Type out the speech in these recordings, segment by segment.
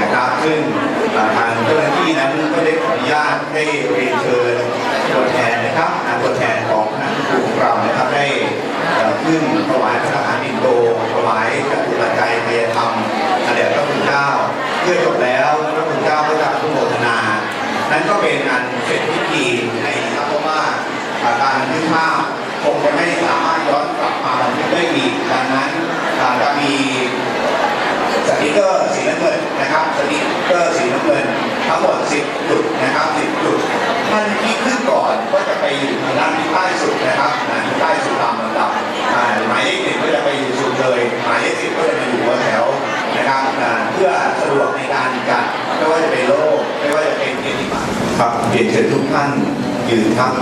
นะครับซึ่งาทางเจ้าหน้าที่นั้นก็ได้ขออนุญาตให้เรียนเชิญตัวแทนนะครับตัวแทนของคณะครูของเรานะครับได้ขึ้นถวายพระทหารอินโดถวายจตุปัจจัยเทยธรรมแด่พระคุณเจ้าเพื่อจบแล้วพระคุณเจ้าก็จะอนุโมทนา นั้นก็เป็นอันเสร็จพิธีในครับเพราะว่าการบันภาพคงจะไม่สามารถย้อนกลับมาได้อีกดังนั้นอ่าจะมีสติกเกอร์ นะครับสติกเกอร์สีน้ำเงิน ทั้งหมด 10 จุดนะครับ 10 จุดท่านที่ขึ้นก่อนก็จะไปอยู่ทางด้านที่ใต้สุดนะครับนที่ใต้สุดตามลำดับอ่าหมายเลขหนึ่งก็จะไปอยู่สุดเลยหมายเลขสิบก็จะไปอยู่หัวแถวนะครับเพื่อสะดวกในการจัดไม่ว่าจะเป็นโลกไม่ว่าจะเป็นเกียรติบัตรครับเรียนเชิญทุกท่านยืนครับ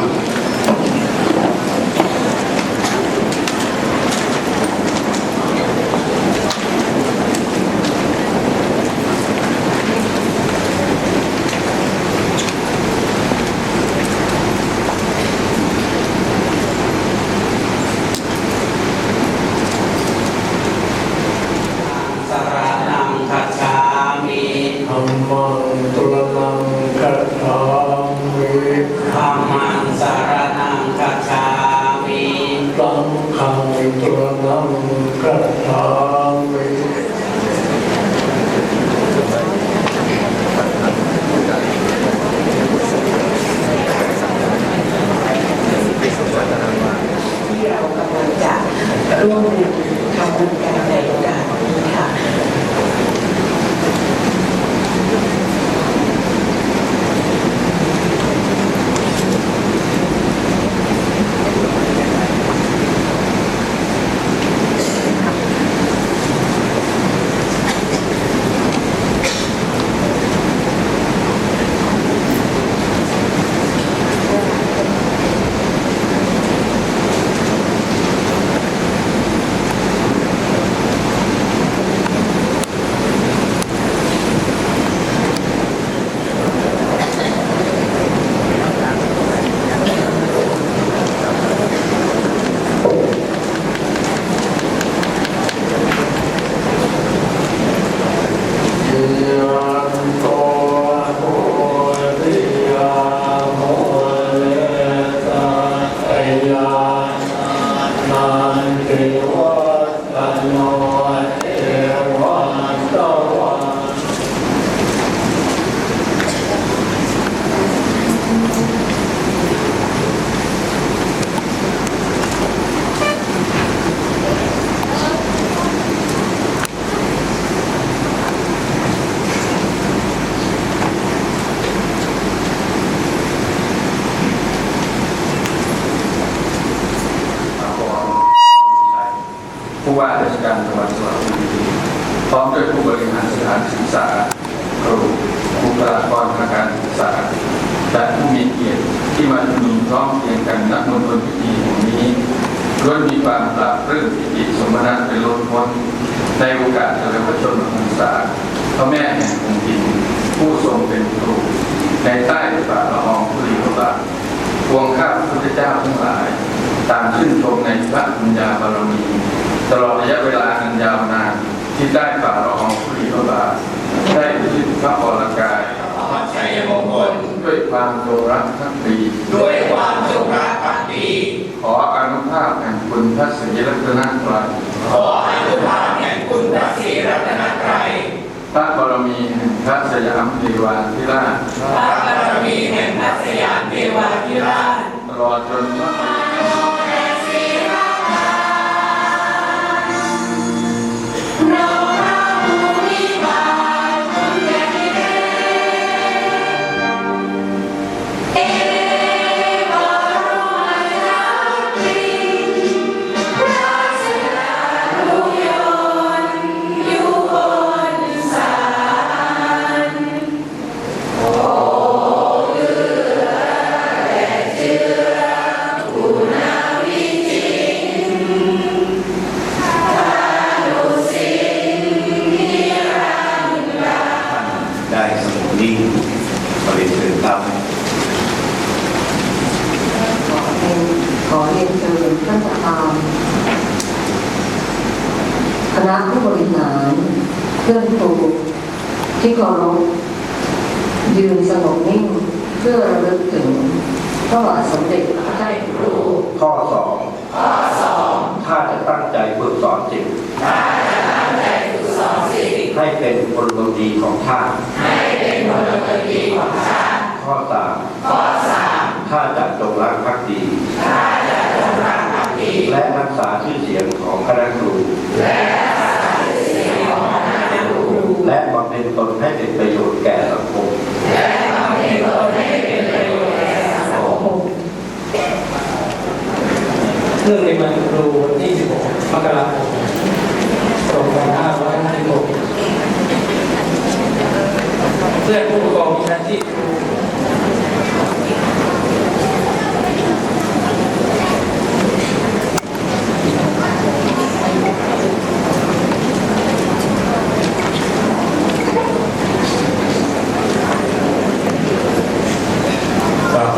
ว่าราชการจังหวัดสระบุรีพร้อมด้วยผู้บริหารสถานศึกษาครูบุคลากรทางการศึกษาและผู้มีเกียรติที่มาชุมนุมพร้อมเพียงกันณมณฑลพิธีแห่งนี้ล้วนมีความปราบปลื้มปิติสมนัตเป็นล้นพ้นในโอกาสเฉลิมพระชนมพรรษาพระแม่แห่งแผ่นดินผู้ทรงเป็นครูในใต้ฝ่าละอองธุลีพระบาทพวงข้าพระพุทธเจ้าทั้งหลาย ตางชื่นชมในพระปัญญาบารมี ตลอดระยะเวลาอันยาวนานที่ได้ฝ่าละอองธุลีพระบาทได้อุทิศพระวรกายชัยมงคลด้วยความจงรักภักดีด้วยความจงรักภักดีขออนุภาพแห่งคุณพระศรีรัตนตรัยขออนุภาพแห่งคุณพระศรีรัตนตรัยพระบารมีแห่งพระสยามเทวาธิราชพระบารมีแห่งพระสยามเทวาธิราชตลอดจนพระ ได้สมุดนิ่งบริสุทธิ์ครับขอเรียนเชิญท่านประธานคณะผู้บริหารเพื่อนครูที่เคารพยืนสงบนิ่งเพื่อระลึกถึงพระบาทสมเด็จพระเจ้าอยู่หัวข้อสองข้อสองถ้าจะตั้งใจฝึกสอนจริง ตให้เป็นพลเมืองดีของชาติข้อสามถ้าจะจงรักภักดีและรักษาชื่อเสียงของคณะครูและบำเพ็ญตนให้เป็นประโยชน์แก่สังคมเรื่องในวันครูวันที่16มกราคม 2556เพื่อนผู้ปกครองมีหน้าที่ครู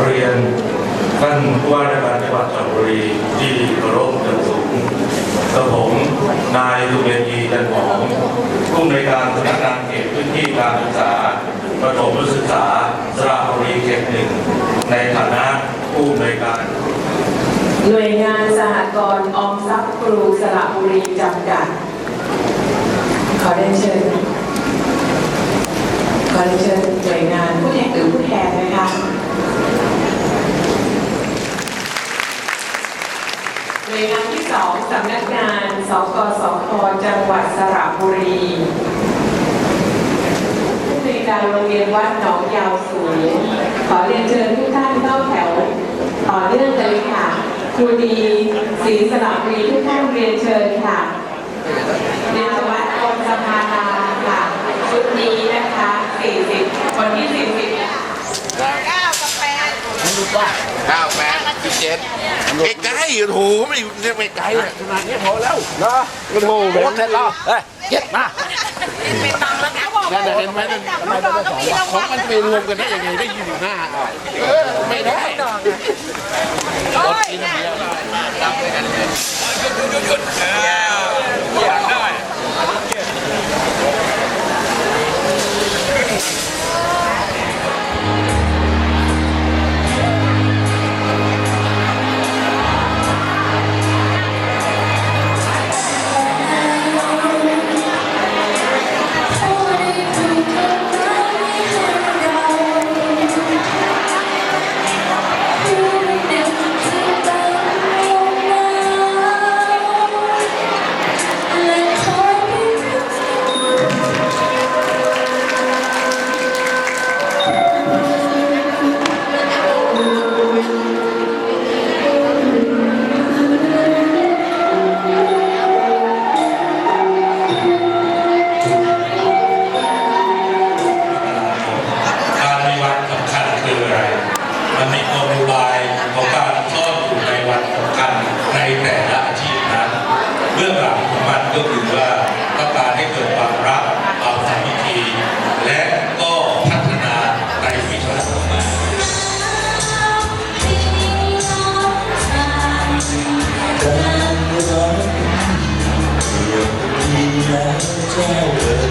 กเรียนท่านผู้ว่าราชการจังหวัดจันทบุรีที่เคารพอย่างสูงกระผมนายสุเมธีจันหอมผู้อำนวยการสำนักงานเขตพื้นที่การศึกษา ประถมศึกษาสระบุรีเขตหนึ่งในฐานะผู้อำนวยการ หน่วยงานสหกรณ์ออมทรัพย์ครูสระบุรีจำกัด ขอเรียนเชิญขอเรียนเชิญหน่วยงานผู้แทนหรือผู้แทนนะคะหน่วยงานที่สองสำนักงานสกสคจังหวัดสระบุรีผู้ในวย การโรงเรียนวัดหนองยาวสูง ขอเรียนเชิญทุกท่านเข้าแถว ต่อเนื่องกันเลยค่ะครูดีศรีสระบุรีทุกท่านเรียนเชิญค่ะเรียนวัดองค์สภานาค่ะ ชุดนี้นะคะ 40วันที่ 40เก้าแปดสิบเจ็ดใกล้ๆโอ้โหไม่ไม่ไกลอะขนาดนี้พอแล้วเนาะโอ้โหแบบเสร็จแล้วเฮ้ยเจ็ดมา นั่นน่ะเห็นไหมนั่นทำไมไม่ได้สองของมันไปรวมกันได้ยังไงได้ยี่สิบห้าเออไม่ได้อดกินเดียวหยุดหยุดหยุด ก็คือว่าต้องการให้เกิดความรักความสามัคคีและก็พัฒนาในวิชาสมัยเติมว่าชุบชีวิตชนโอ้